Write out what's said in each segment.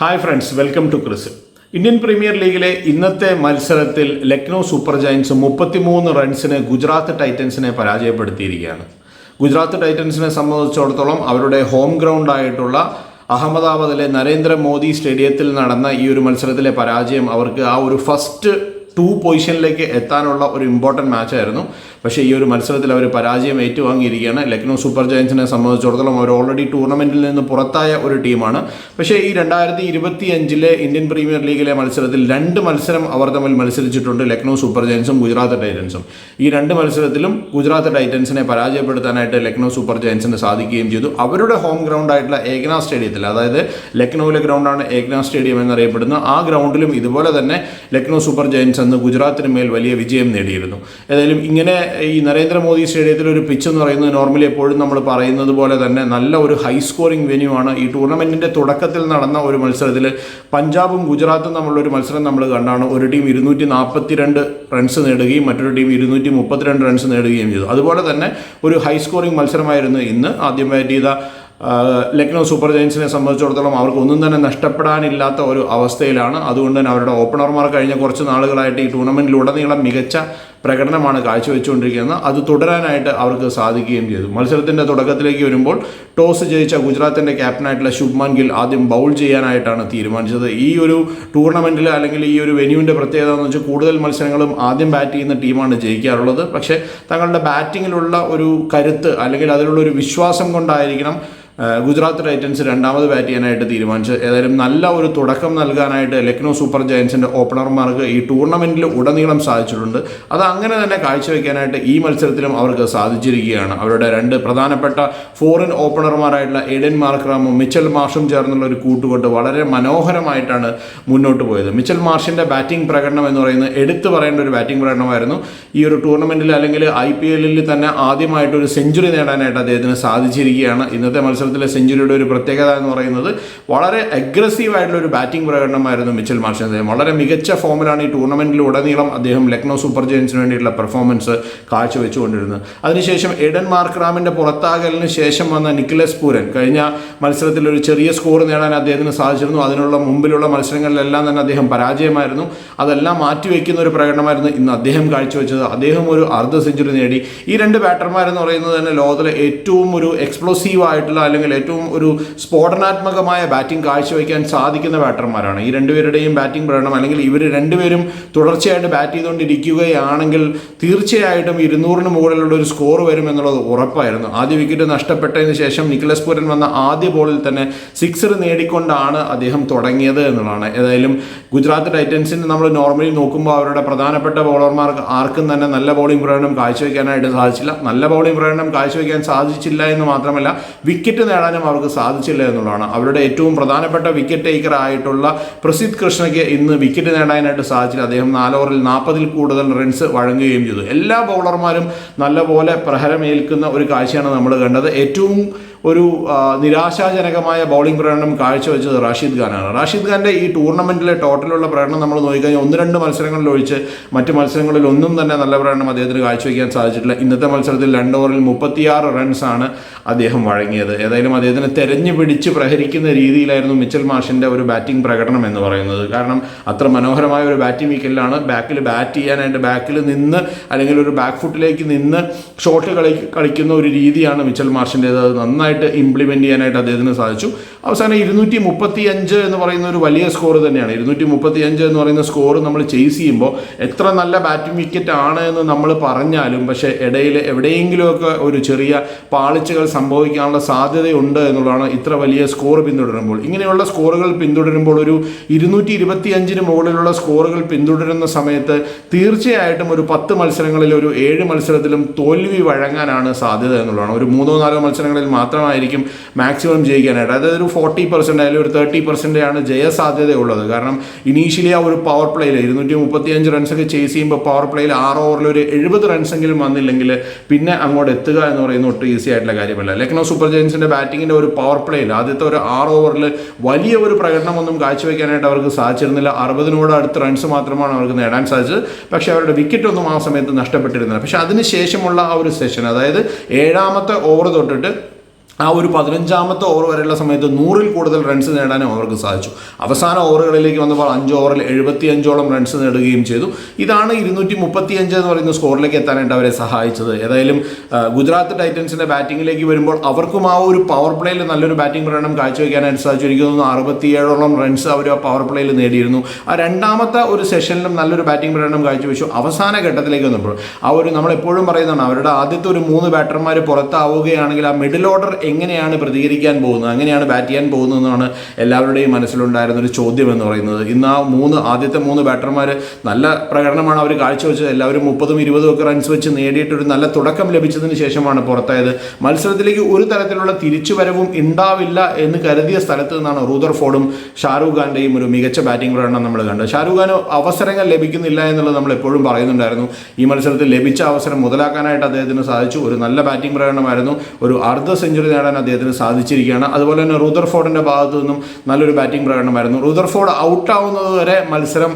Hi friends welcome to ക്രിസ് Indian premier ലീഗിലെ ഇന്നത്തെ മത്സരത്തിൽ ലക്നൗ സൂപ്പർ ജയൻസ് മുപ്പത്തിമൂന്ന് റൺസിന് ഗുജറാത്ത് ടൈറ്റൻസിനെ പരാജയപ്പെടുത്തിയിരിക്കുകയാണ്. ഗുജറാത്ത് ടൈറ്റൻസിനെ സംബന്ധിച്ചിടത്തോളം അവരുടെ ഹോം ഗ്രൗണ്ട് ആയിട്ടുള്ള അഹമ്മദാബാദിലെ നരേന്ദ്രമോദി സ്റ്റേഡിയത്തിൽ നടന്ന ഈ ഒരു മത്സരത്തിലെ പരാജയം അവർക്ക് ആ ഒരു ഫസ്റ്റ് ടു പൊസിഷനിലേക്ക് എത്താനുള്ള ഒരു ഇമ്പോർട്ടന്റ് മാച്ചായിരുന്നു പക്ഷേ ഈ ഒരു മത്സരത്തിൽ അവർ പരാജയം ഏറ്റുവാങ്ങിയിരിക്കുകയാണ്. ലക്നൗ സൂപ്പർ ജയൻസിനെ സംബന്ധിച്ചിടത്തോളം അവർ ഓൾറെഡി ടൂർണമെന്റിൽ നിന്ന് പുറത്തായ ഒരു ടീമാണ്. പക്ഷേ ഈ രണ്ടായിരത്തി ഇരുപത്തി അഞ്ചിലെ ഇന്ത്യൻ പ്രീമിയർ ലീഗിലെ മത്സരത്തിൽ രണ്ട് മത്സരം അവർ തമ്മിൽ മത്സരിച്ചിട്ടുണ്ട്. ലക്നൗ സൂപ്പർ ജയൻസും ഗുജറാത്ത് ടൈറ്റൻസും. ഈ രണ്ട് മത്സരത്തിലും ഗുജറാത്ത് ടൈറ്റൻസിനെ പരാജയപ്പെടുത്താനായിട്ട് ലക്നൗ സൂപ്പർ ജയൻസിന് സാധിക്കുകയും ചെയ്തു. അവരുടെ ഹോം ഗ്രൗണ്ട് ആയിട്ടുള്ള ഏകനാ സ്റ്റേഡിയത്തിൽ അതായത് ലക്നൌവിലെ ഗ്രൗണ്ടാണ് ഏകന സ്റ്റേഡിയം എന്നറിയപ്പെടുന്നത്. ആ ഗ്രൗണ്ടിലും ഇതുപോലെ തന്നെ ലക്നൗ സൂപ്പർ ജയൻസ് അന്ന് ഗുജറാത്തിന് മേൽ വലിയ വിജയം നേടിയിരുന്നു. ഏതായാലും ഇങ്ങനെ ഈ നരേന്ദ്രമോദി സ്റ്റേഡിയത്തിൽ ഒരു പിച്ച് എന്ന് പറയുന്നത് നോർമലി എപ്പോഴും നമ്മൾ പറയുന്നത് പോലെ തന്നെ നല്ല ഒരു ഹൈ സ്കോറിംഗ് വെന്യൂ ആണ്. ഈ ടൂർണമെന്റിന്റെ തുടക്കത്തിൽ നടന്ന ഒരു മത്സരത്തിൽ പഞ്ചാബും ഗുജറാത്തും തമ്മിലുള്ളൊരു മത്സരം നമ്മൾ കണ്ടാണ്. ഒരു ടീം ഇരുന്നൂറ്റി നാൽപ്പത്തിരണ്ട് റൺസ് നേടുകയും മറ്റൊരു ടീം ഇരുന്നൂറ്റി മുപ്പത്തിരണ്ട് റൺസ് നേടുകയും ചെയ്തു. അതുപോലെ തന്നെ ഒരു ഹൈ സ്കോറിംഗ് മത്സരമായിരുന്നു ഇന്ന്. ആദ്യം ബാറ്റ് ചെയ്ത ലക്നൗ സൂപ്പർ ജയൻസിനെ സംബന്ധിച്ചിടത്തോളം അവർക്ക് ഒന്നും തന്നെ നഷ്ടപ്പെടാനില്ലാത്ത ഒരു അവസ്ഥയിലാണ്. അതുകൊണ്ട് തന്നെ അവരുടെ ഓപ്പണർമാർ കഴിഞ്ഞ കുറച്ച് നാളുകളായിട്ട് ഈ ടൂർണമെന്റിലുടനീളം മികച്ച പ്രകടനമാണ് കാഴ്ചവെച്ചുകൊണ്ടിരിക്കുന്നത്. അത് തുടരാനായിട്ട് അവർക്ക് സാധിക്കുകയും ചെയ്തു. മത്സരത്തിന്റെ തുടക്കത്തിലേക്ക് വരുമ്പോൾ ടോസ് ജയിച്ച ഗുജറാത്തിന്റെ ക്യാപ്റ്റനായിട്ടുള്ള ശുഭ്മാൻ ഗിൽ ആദ്യം ബൗൾ ചെയ്യാനായിട്ടാണ് തീരുമാനിച്ചത്. ഈ ഒരു ടൂർണമെന്റിൽ അല്ലെങ്കിൽ ഈ ഒരു വെന്യൂവിന്റെ പ്രത്യേകത എന്ന് വെച്ചാൽ കൂടുതൽ മത്സരങ്ങളും ആദ്യം ബാറ്റ് ചെയ്യുന്ന ടീമാണ് ജയിക്കാറുള്ളത്. പക്ഷേ തങ്ങളുടെ ബാറ്റിങ്ങിലുള്ള ഒരു കരുത്ത് അല്ലെങ്കിൽ അതിലുള്ള ഒരു വിശ്വാസം കൊണ്ടായിരിക്കണം ഗുജറാത്ത് ടൈറ്റൻസ് രണ്ടാമത് ബാറ്റ് ചെയ്യാനായിട്ട് തീരുമാനിച്ചു. ഏതായാലും നല്ല ഒരു തുടക്കം നൽകാനായിട്ട് ലക്നൗ സൂപ്പർ ജയൻസിന്റെ ഓപ്പണർമാർക്ക് ഈ ടൂർണമെന്റിൽ ഉടനീളം സാധിച്ചിട്ടുണ്ട്. അത് അങ്ങനെ തന്നെ കാഴ്ചവെക്കാനായിട്ട് ഈ മത്സരത്തിലും അവർക്ക് സാധിച്ചിരിക്കുകയാണ്. അവരുടെ രണ്ട് പ്രധാനപ്പെട്ട ഫോറിൻ ഓപ്പണർമാരായിട്ടുള്ള എഡൻ മാർക്രാമും മിച്ചൽ മാർഷും ചേർന്നുള്ള ഒരു കൂട്ടുകെട്ട് വളരെ മനോഹരമായിട്ടാണ് മുന്നോട്ട് പോയത്. മിച്ചൽ മാർഷിന്റെ ബാറ്റിംഗ് പ്രകടനം എന്ന് പറയുന്നത് എടുത്തു പറയേണ്ട ഒരു ബാറ്റിംഗ് പ്രകടനമായിരുന്നു. ഈ ഒരു ടൂർണമെന്റിൽ അല്ലെങ്കിൽ ഐ പി എല്ലിൽ തന്നെ ആദ്യമായിട്ട് ഒരു സെഞ്ചുറി നേടാനായിട്ട് അദ്ദേഹത്തിന് സാധിച്ചിരിക്കുകയാണ്. ഇന്നത്തെ മത്സരത്തിലെ സെഞ്ചുറിയുടെ ഒരു പ്രത്യേകത എന്ന് പറയുന്നത് വളരെ അഗ്രസീവ് ആയിട്ടുള്ള ഒരു ബാറ്റിംഗ് പ്രകടനമായിരുന്നു മിച്ചൽ മാർഷൻ അദ്ദേഹം. വളരെ മികച്ച ഫോമിലാണ് ഈ ടൂർണമെന്റിൽ ഉടനീളം അദ്ദേഹം ലക്നൗ സൂപ്പർ ജയൻസിന് വേണ്ടിയിട്ടുള്ള പെർഫോമൻസ് കാഴ്ചവെച്ചുകൊണ്ടിരുന്നത്. അതിനുശേഷം എഡൻ മാർക്രാമിന്റെ പുറത്താകലിന് ശേഷം വന്ന നിക്കലസ് പൂരൻ കഴിഞ്ഞ മത്സരത്തിൽ ഒരു ചെറിയ സ്കോർ നേടാൻ അദ്ദേഹത്തിന് സാധിച്ചിരുന്നു. അതിനുള്ള മുമ്പിലുള്ള മത്സരങ്ങളിലെല്ലാം തന്നെ അദ്ദേഹം പരാജയമായിരുന്നു. അതെല്ലാം മാറ്റിവെക്കുന്ന ഒരു പ്രകടനമായിരുന്നു ഇന്ന് അദ്ദേഹം കാഴ്ചവെച്ചത്. അദ്ദേഹം ഒരു അർദ്ധ സെഞ്ചുറി നേടി. ഈ രണ്ട് ബാറ്റർമാരെന്ന് പറയുന്നത് തന്നെ ലോകത്തിലെ ഏറ്റവും ഒരു എക്സ്പ്ലോസീവ് ആയിട്ടുള്ള അല്ലെങ്കിൽ ഏറ്റവും ഒരു സ്ഫോടനാത്മകമായ ബാറ്റിംഗ് കാഴ്ചവെക്കാൻ സാധിക്കുന്ന ബാറ്റർമാരാണ്. ഈ രണ്ടുപേരുടെയും ബാറ്റിംഗ് പ്രകടനം അല്ലെങ്കിൽ ഇവർ രണ്ടുപേരും തുടർച്ചയായിട്ട് ബാറ്റ് ചെയ്തുകൊണ്ടിരിക്കുകയാണെങ്കിൽ തീർച്ചയായിട്ടും ഇരുന്നൂറിന് മുകളിലുള്ള ഒരു സ്കോർ വരും എന്നുള്ളത് ഉറപ്പായിരുന്നു. ആദ്യ വിക്കറ്റ് നഷ്ടപ്പെട്ടതിന് ശേഷം നിക്കലസ് പൂരൻ വന്ന ആദ്യ ബോളിൽ തന്നെ സിക്സർ നേടിക്കൊണ്ടാണ് അദ്ദേഹം തുടങ്ങിയത് എന്നുള്ളതാണ്. ഏതായാലും ഗുജറാത്ത് ടൈറ്റൻസിന് നമ്മൾ നോർമലി നോക്കുമ്പോൾ അവരുടെ പ്രധാനപ്പെട്ട ബോളർമാർക്ക് ആർക്കും തന്നെ നല്ല ബോളിംഗ് പ്രകടനം കാഴ്ചവെക്കാനായിട്ട് സാധിച്ചില്ല. നല്ല ബോളിംഗ് പ്രകടനം കാഴ്ചവെക്കാൻ സാധിച്ചില്ല എന്ന് മാത്രമല്ല വിക്കറ്റ് നേടാനും അവർക്ക് സാധിച്ചില്ല എന്നുള്ളതാണ്. അവരുടെ ഏറ്റവും പ്രധാനപ്പെട്ട വിക്കറ്റ് ടേക്കർ ആയിട്ടുള്ള പ്രസിദ്ധ് കൃഷ്ണയ്ക്ക് ഇന്ന് വിക്കറ്റ് നേടാനായിട്ട് സാധിച്ചില്ല. അദ്ദേഹം നാലോവറിൽ നാൽപ്പതിൽ കൂടുതൽ റൺസ് വഴങ്ങുകയും ചെയ്തു. എല്ലാ ബൗളർമാരും നല്ലപോലെ പ്രഹരമേൽക്കുന്ന ഒരു കാഴ്ചയാണ് നമ്മൾ കണ്ടത്. ഏറ്റവും ഒരു നിരാശാജനകമായ ബൗളിംഗ് പ്രകടനം കാഴ്ചവെച്ചത് റാഷിദ് ഖാനാണ്. റാഷിദ് ഖാന്റെ ഈ ടൂർണമെന്റിലെ ടോട്ടലുള്ള പ്രകടനം നമ്മൾ നോക്കിക്കഴിഞ്ഞാൽ ഒന്ന് രണ്ട് മത്സരങ്ങളിൽ ഒഴിച്ച് മറ്റ് മത്സരങ്ങളിൽ ഒന്നും തന്നെ നല്ല പ്രകടനം അദ്ദേഹത്തിന് കാഴ്ചവെക്കാൻ സാധിച്ചിട്ടില്ല. ഇന്നത്തെ മത്സരത്തിൽ രണ്ട് ഓവറിൽ മുപ്പത്തിയാറ് റൺസാണ് അദ്ദേഹം വഴങ്ങിയത്. ഏതായാലും അദ്ദേഹത്തിന് തെരഞ്ഞു പിടിച്ച് പ്രഹരിക്കുന്ന രീതിയിലായിരുന്നു മിച്ചൽ മാഷിന്റെ ഒരു ബാറ്റിംഗ് പ്രകടനം എന്ന് പറയുന്നത്. കാരണം അത്ര മനോഹരമായ ഒരു ബാറ്റിംഗ് വീക്കലിലാണ് ബാക്കിൽ ബാറ്റ് ചെയ്യാനായിട്ട് ബാക്കിൽ നിന്ന് അല്ലെങ്കിൽ ഒരു ബാക്ക് ഫുട്ടിലേക്ക് നിന്ന് ഷോട്ട് കളി കളിക്കുന്ന ഒരു രീതിയാണ് മിച്ചൽ മാർഷിന്റേത് അത് നന്നായിട്ട് ഇംപ്ലിമെന്റ് ചെയ്യാനായിട്ട് അദ്ദേഹത്തിന് സാധിച്ചു. അവസാനം ഇരുന്നൂറ്റി മുപ്പത്തി അഞ്ച് എന്ന് പറയുന്ന ഒരു വലിയ സ്കോർ തന്നെയാണ്. ഇരുന്നൂറ്റി മുപ്പത്തി അഞ്ച് എന്ന് പറയുന്ന സ്കോർ നമ്മൾ ചേസ് ചെയ്യുമ്പോൾ എത്ര നല്ല ബാറ്റിംഗ് വിക്കറ്റ് ആണ് എന്ന് നമ്മൾ പറഞ്ഞാലും പക്ഷേ ഇടയിൽ എവിടെയെങ്കിലുമൊക്കെ ഒരു ചെറിയ പാളിച്ചകൾ സംഭവിക്കാനുള്ള സാധ്യതയുണ്ട് എന്നുള്ളതാണ് ഇത്ര വലിയ സ്കോർ പിന്തുടരുമ്പോൾ. ഇങ്ങനെയുള്ള സ്കോറുകൾ പിന്തുടരുമ്പോൾ ഒരു ഇരുന്നൂറ്റി ഇരുപത്തി അഞ്ചിന് മുകളിലുള്ള സ്കോറുകൾ പിന്തുടരുന്ന സമയത്ത് തീർച്ചയായിട്ടും ഒരു പത്ത് മത്സരങ്ങളിൽ ഒരു ഏഴ് മത്സരത്തിലും തോൽവി വഴങ്ങാനാണ് സാധ്യത എന്നുള്ളതാണ്. ഒരു മൂന്നോ നാലോ മത്സരങ്ങളിൽ മാത്രമായിരിക്കും മാക്സിമം ജയിക്കാനായിട്ട്. അതായത് ഒരു ഫോർട്ടി പെർസെന്റ് അല്ലെങ്കിൽ ഒരു തേർട്ടി പെർസെന്റ് ആണ് ജയ സാധ്യതയുള്ളത് കാരണം ഇനീഷ്യലി ആ ഒരു പവർ പ്ലേയിൽ ഇരുന്നൂറ്റി മുപ്പത്തി അഞ്ച് റൺസൊക്കെ ചേസ് ചെയ്യുമ്പോൾ പവർ പ്ലേയിൽ ആറ് ഓവറിൽ ഒരു എഴുപത് റൺസെങ്കിലും വന്നില്ലെങ്കിൽ പിന്നെ അങ്ങോട്ട് എത്തുക എന്ന് പറയുന്നത് ഒട്ടും ഈസി ആയിട്ടുള്ള കാര്യമല്ല. ലക്നോ സൂപ്പർ ജയൻസിന്റെ ബാറ്റിങ്ങിന്റെ ഒരു പവർ പ്ലേയിൽ ആദ്യത്തെ ഒരു ആറ് ഓവറിൽ വലിയ ഒരു പ്രകടനമൊന്നും കാഴ്ചവെക്കാനായിട്ട് അവർക്ക് സാധിച്ചിരുന്നില്ല. അറുപതിനോട് അടുത്ത് റൺസ് മാത്രമാണ് അവർക്ക് നേടാൻ സാധിച്ചത്. പക്ഷേ അവരുടെ വിക്കറ്റ് ഒന്നും ആ സമയത്ത് നഷ്ടപ്പെട്ടിരുന്നില്ല. പക്ഷേ അതിനുശേഷമുള്ള ആ ഒരു സെഷൻ അതായത് ഏഴാമത്തെ ഓവർ തൊട്ടിട്ട് ആ ഒരു പതിനഞ്ചാമത്തെ ഓവർ വരെയുള്ള സമയത്ത് നൂറിൽ കൂടുതൽ റൺസ് നേടാനും അവർക്ക് സാധിച്ചു. അവസാന ഓവറുകളിലേക്ക് വന്നപ്പോൾ അഞ്ച് ഓവറിൽ എഴുപത്തി അഞ്ചോളം റൺസ് നേടുകയും ചെയ്തു. ഇതാണ് ഇരുന്നൂറ്റി മുപ്പത്തി അഞ്ച് എന്ന് പറയുന്ന സ്കോറിലേക്ക് എത്താനായിട്ട് അവരെ സഹായിച്ചത്. ഏതായാലും ഗുജറാത്ത് ടൈറ്റൻസിന്റെ ബാറ്റിംഗിലേക്ക് വരുമ്പോൾ അവർക്കും ആ ഒരു പവർ പ്ലേയിൽ നല്ലൊരു ബാറ്റിംഗ് പ്രകടനം കാഴ്ചവെക്കാനായിട്ട് സാധിച്ചു എനിക്ക് തോന്നുന്നു അറുപത്തിയേഴോളം റൺസ് അവർ ആ പവർ പ്ലേയിൽ നേടിയിരുന്നു. ആ രണ്ടാമത്തെ ഒരു സെഷനിലും നല്ലൊരു ബാറ്റിംഗ് പ്രകടനം കാഴ്ചവെച്ചു. അവസാന ഘട്ടത്തിലേക്ക് വന്നപ്പോൾ ആ ഒരു നമ്മൾ എപ്പോഴും പറയുന്നതാണ് അവരുടെ ആദ്യത്തെ ഒരു മൂന്ന് ബാറ്റർമാർ പുറത്താവുകയാണെങ്കിൽ ആ മിഡിൽ ഓർഡർ എങ്ങനെയാണ് പ്രതികരിക്കാൻ പോകുന്നത്? അങ്ങനെയാണ് ബാറ്റ് ചെയ്യാൻ പോകുന്നതെന്നാണ് എല്ലാവരുടെയും മനസ്സിലുണ്ടായിരുന്ന ഒരു ചോദ്യം എന്ന് പറയുന്നത്. ഇന്ന് ആ മൂന്ന് ആദ്യത്തെ മൂന്ന് ബാറ്റർമാർ നല്ല പ്രകടനമാണ് അവർ കാഴ്ചവെച്ചത്. എല്ലാവരും മുപ്പതും ഇരുപതും ഒക്കെ റൺസ് വെച്ച് നേടിയിട്ടൊരു നല്ല തുടക്കം ലഭിച്ചതിന് ശേഷമാണ് പുറത്തായത്. മത്സരത്തിലേക്ക് ഒരു തരത്തിലുള്ള തിരിച്ചുവരവും ഉണ്ടാവില്ല എന്ന് കരുതിയ സ്ഥലത്ത് നിന്നാണ് റൂദർ ഫോർഡും ഷാരൂഖ് ഖാന്റെയും ഒരു മികച്ച ബാറ്റിംഗ് പ്രകടനം നമ്മൾ കണ്ടത്. ഷാരൂഖ് ഖാന് അവസരങ്ങൾ ലഭിക്കുന്നില്ല എന്നുള്ളത് നമ്മൾ എപ്പോഴും പറയുന്നുണ്ടായിരുന്നു. ഈ മത്സരത്തിൽ ലഭിച്ച അവസരം മുതലാക്കാനായിട്ട് അദ്ദേഹത്തിന് സാധിച്ചു. ഒരു നല്ല ബാറ്റിംഗ് പ്രകടനമായിരുന്നു. ഒരു അർദ്ധ സെഞ്ചുറി നേടാൻ അദ്ദേഹത്തിന് സാധിച്ചിരിക്കുകയാണ്. അതുപോലെ തന്നെ റൂദർഫോർഡിന്റെ ഭാഗത്തു നിന്നും നല്ലൊരു ബാറ്റിംഗ് പ്രകടനമായിരുന്നു. റൂദർഫോർഡ് ഔട്ടാവുന്നത് വരെ മത്സരം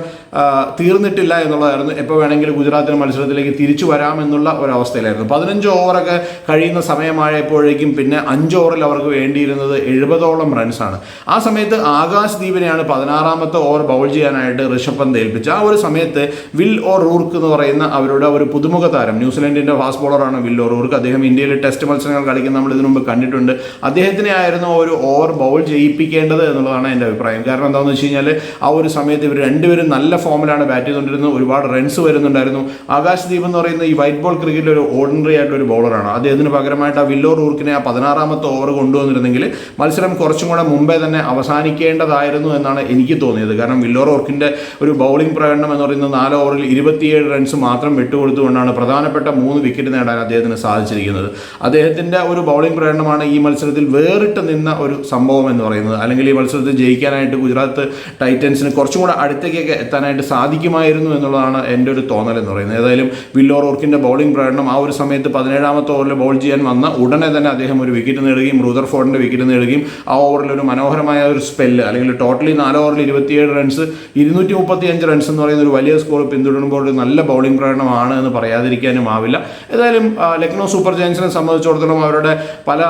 തീർന്നിട്ടില്ല എന്നുള്ളതായിരുന്നു. എപ്പോൾ വേണമെങ്കിലും ഗുജറാത്തിന് മത്സരത്തിലേക്ക് തിരിച്ചു വരാമെന്നുള്ള ഒരവസ്ഥയിലായിരുന്നു. പതിനഞ്ച് ഓവറൊക്കെ കഴിയുന്ന സമയമായപ്പോഴേക്കും പിന്നെ അഞ്ച് ഓവറിൽ അവർക്ക് വേണ്ടിയിരുന്നത് എഴുപതോളം റൺസാണ്. ആ സമയത്ത് ആകാശ് ദീപിനെയാണ് പതിനാറാമത്തെ ഓവർ ബൗൾ ചെയ്യാനായിട്ട് ഋഷഭ് പന്ത് ഏൽപ്പിച്ചത്. ആ ഒരു സമയത്ത് വിൽ ഓർ റൂർക്ക് എന്ന് പറയുന്ന അവരുടെ ഒരു പുതുമുഖ താരം ന്യൂസിലൻഡിന്റെ ഫാസ്റ്റ് ബോളറാണ് വിൽ ഓ റൂർക്ക്. അദ്ദേഹം ഇന്ത്യയിൽ ടെസ്റ്റ് മത്സരങ്ങൾ കളിക്കുന്ന നമ്മൾ ഇതിനു മുമ്പ് കണ്ടിട്ടുണ്ട്. അദ്ദേഹത്തിനെ ആയിരുന്നു ഒരു ഓവർ ബൗൾ ചെയ്യിപ്പിക്കേണ്ടത് എന്നുള്ളതാണ് എന്റെ അഭിപ്രായം. കാരണം എന്താണെന്ന് വെച്ച് കഴിഞ്ഞാൽ ആ ഒരു സമയത്ത് ഇവർ രണ്ടുപേരും നല്ല ഫോമിലാണ് ബാറ്റ് ചെയ്തുകൊണ്ടിരുന്നത്. ഒരുപാട് റൺസ് വരുന്നുണ്ടായിരുന്നു. ആകാശ് ദീപ് എന്ന് പറയുന്ന ഈ വൈറ്റ് ബോൾ ക്രിക്കറ്റിൽ ഒരു ഓർഡിനറി ആയിട്ടുള്ള ഒരു ബൗളറാണ് അദ്ദേഹത്തിന് പകരമായിട്ട് ആ വില്ലോ റൂർക്കിനെ ആ പതിനാറാമത്തെ ഓവർ കൊണ്ടുവന്നിരുന്നെങ്കിൽ മത്സരം കുറച്ചും കൂടെ മുമ്പേ തന്നെ അവസാനിക്കേണ്ടതായിരുന്നു എന്നാണ് എനിക്ക് തോന്നിയത്. കാരണം വില്ലോ റൂർക്കിന്റെ ഒരു ബൗളിംഗ് പ്രകടനം എന്ന് പറയുന്നത് നാല് ഓവറിൽ ഇരുപത്തിയേഴ് റൺസ് മാത്രം വിട്ടുകൊടുത്തുകൊണ്ടാണ് പ്രധാനപ്പെട്ട മൂന്ന് വിക്കറ്റ് നേടാൻ അദ്ദേഹത്തിന് സാധിച്ചിരിക്കുന്നത്. അദ്ദേഹത്തിന്റെ ഒരു ബൗളിംഗ് പ്രകടനമാണ് ഈ മത്സരത്തിൽ വേറിട്ട് നിന്ന ഒരു സംഭവം എന്ന് പറയുന്നത്. അല്ലെങ്കിൽ ഈ മത്സരത്തിൽ ജയിക്കാനായിട്ട് ഗുജറാത്ത് ടൈറ്റൻസിന് കുറച്ചും കൂടെ അടുത്തേക്കൊക്കെ എത്താനായിട്ട് സാധിക്കുമായിരുന്നു എന്നുള്ളതാണ് എന്റെ ഒരു തോന്നൽ എന്ന് പറയുന്നത്. ഏതായാലും വില്ലോർ ഓർക്കിന്റെ ബൗളിംഗ് പ്രകടനം ആ ഒരു സമയത്ത് പതിനേഴാമത്തെ ഓവറിൽ ബോൾ ചെയ്യാൻ വന്ന ഉടനെ തന്നെ അദ്ദേഹം ഒരു വിക്കറ്റ് നേടുകയും റൂദർഫോർഡിന്റെ വിക്കറ്റ് നേടുകയും ആ ഓവറിൽ ഒരു മനോഹരമായ ഒരു സ്പെല്ല് അല്ലെങ്കിൽ ടോട്ടലി നാല് ഓവറിൽ ഇരുപത്തിയേഴ് റൺസ് ഇരുന്നൂറ്റി മുപ്പത്തി അഞ്ച് റൺസ് എന്ന് പറയുന്ന ഒരു വലിയ സ്കോർ പിന്തുടരുമ്പോൾ ഒരു നല്ല ബൗളിംഗ് പ്രകടനമാണ് എന്ന് പറയാതിരിക്കാനും ആവില്ല. ഏതായാലും ലക്നൗ സൂപ്പർ ജയൻസിനെ സംബന്ധിച്ചിടത്തോളം അവരുടെ പല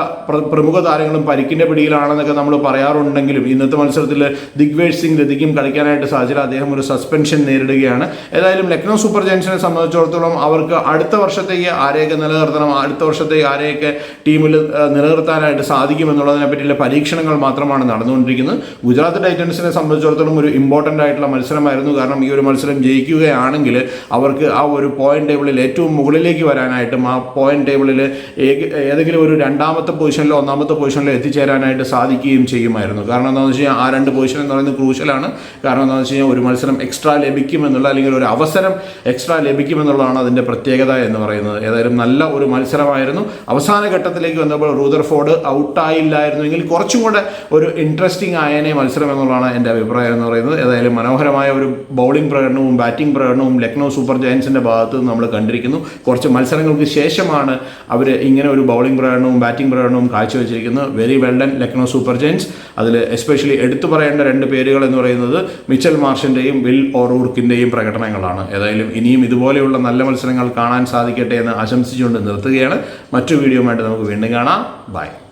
പ്രമുഖ താരങ്ങളും പരിക്കിന്റെ പിടിയിലാണെന്നൊക്കെ നമ്മൾ പറയാറുണ്ടെങ്കിലും ഇന്നത്തെ മത്സരത്തിൽ ദിഗ്വേഷ് സിംഗ് ലതിക്കും കളിക്കാനായിട്ട് സാധിച്ചില്ല. അദ്ദേഹം ഒരു സസ്പെൻഷൻ നേരിടുകയാണ്. ഏതായാലും ലക്നൗ സൂപ്പർ ജയൻസിനെ സംബന്ധിച്ചിടത്തോളം അവർക്ക് അടുത്ത വർഷത്തേക്ക് ആരെയൊക്കെ നിലനിർത്തണം അടുത്ത വർഷത്തേക്ക് ആരെയൊക്കെ ടീമിൽ നിലനിർത്താനായിട്ട് സാധിക്കുമെന്നുള്ളതിനെ പറ്റിയുള്ള പരീക്ഷണങ്ങൾ മാത്രമാണ് നടന്നുകൊണ്ടിരിക്കുന്നത്. ഗുജറാത്ത് ടൈറ്റൻസിനെ സംബന്ധിച്ചിടത്തോളം ഒരു ഇമ്പോർട്ടന്റ് ആയിട്ടുള്ള മത്സരമായിരുന്നു. കാരണം ഈ ഒരു മത്സരം ജയിക്കുകയാണെങ്കിൽ അവർക്ക് ആ ഒരു പോയിന്റ് ടേബിളിൽ ഏറ്റവും മുകളിലേക്ക് വരാനായിട്ടും ആ പോയിന്റ് ടേബിളിൽ ഏതെങ്കിലും ഒരു രണ്ടാമത്തെ പൊസിഷനിലോ ഒന്നാമത്തെ പൊസിഷനിലോ എത്തിച്ചേരാനായിട്ട് സാധിക്കുകയും ചെയ്യുമായിരുന്നു. കാരണം എന്താണെന്ന് വെച്ച് കഴിഞ്ഞാൽ ആ രണ്ട് പൊസിഷൻ എന്ന് പറയുന്നത് ക്രൂഷ്യലാണ് കാരണം എന്താണെന്ന് വെച്ച് കഴിഞ്ഞാൽ ഒരു മത്സരം എക്സ്ട്രാ ലഭിക്കുമെന്നുള്ള അല്ലെങ്കിൽ ഒരു അവസരം എക്സ്ട്രാ ലഭിക്കുമെന്നുള്ളതാണ് അതിന്റെ പ്രത്യേകത എന്ന് പറയുന്നത്. ഏതായാലും നല്ല ഒരു മത്സരമായിരുന്നു. അവസാന ഘട്ടത്തിലേക്ക് വന്നപ്പോൾ റൂദർഫോർഡ് ഔട്ടായില്ലായിരുന്നുവെങ്കിൽ കുറച്ചും കൂടെ ഒരു ഇൻട്രസ്റ്റിംഗ് ആയനെ മത്സരം എന്നുള്ളതാണ് എന്റെ അഭിപ്രായം എന്ന് പറയുന്നത്. ഏതായാലും മനോഹരമായ ഒരു ബൗളിംഗ് പ്രകടനവും ബാറ്റിംഗ് പ്രകടനവും ലക്നൗ സൂപ്പർ ജയൻസിന്റെ ഭാഗത്ത് നമ്മൾ കണ്ടിരിക്കുന്നു. കുറച്ച് മത്സരങ്ങൾക്ക് ശേഷമാണ് അവർ ഇങ്ങനെ ഒരു ബൗളിംഗ് പ്രകടനവും ബാറ്റിംഗ് പ്രകടനവും കാഴ്ചവെച്ചിരിക്കുന്നത്. Very well done Lucknow super giants അതിൽ എസ്പെഷ്യലി എടുത്തു പറയേണ്ട രണ്ട് പേരുകൾ എന്ന് പറയുന്നത് മിച്ചൽ മാർഷിന്റെയും വിൽ ഓറൂർക്കിന്റെയും പ്രകടനങ്ങളാണ്. ഏതായാലും ഇനിയും ഇതുപോലെയുള്ള നല്ല മത്സരങ്ങൾ കാണാൻ സാധിക്കട്ടെ എന്ന് ആശംസിച്ചുകൊണ്ട് നിർത്തുകയാണ്. മറ്റു വീഡിയോയുമായിട്ട് നമുക്ക് വീണ്ടും കാണാം. ബൈ.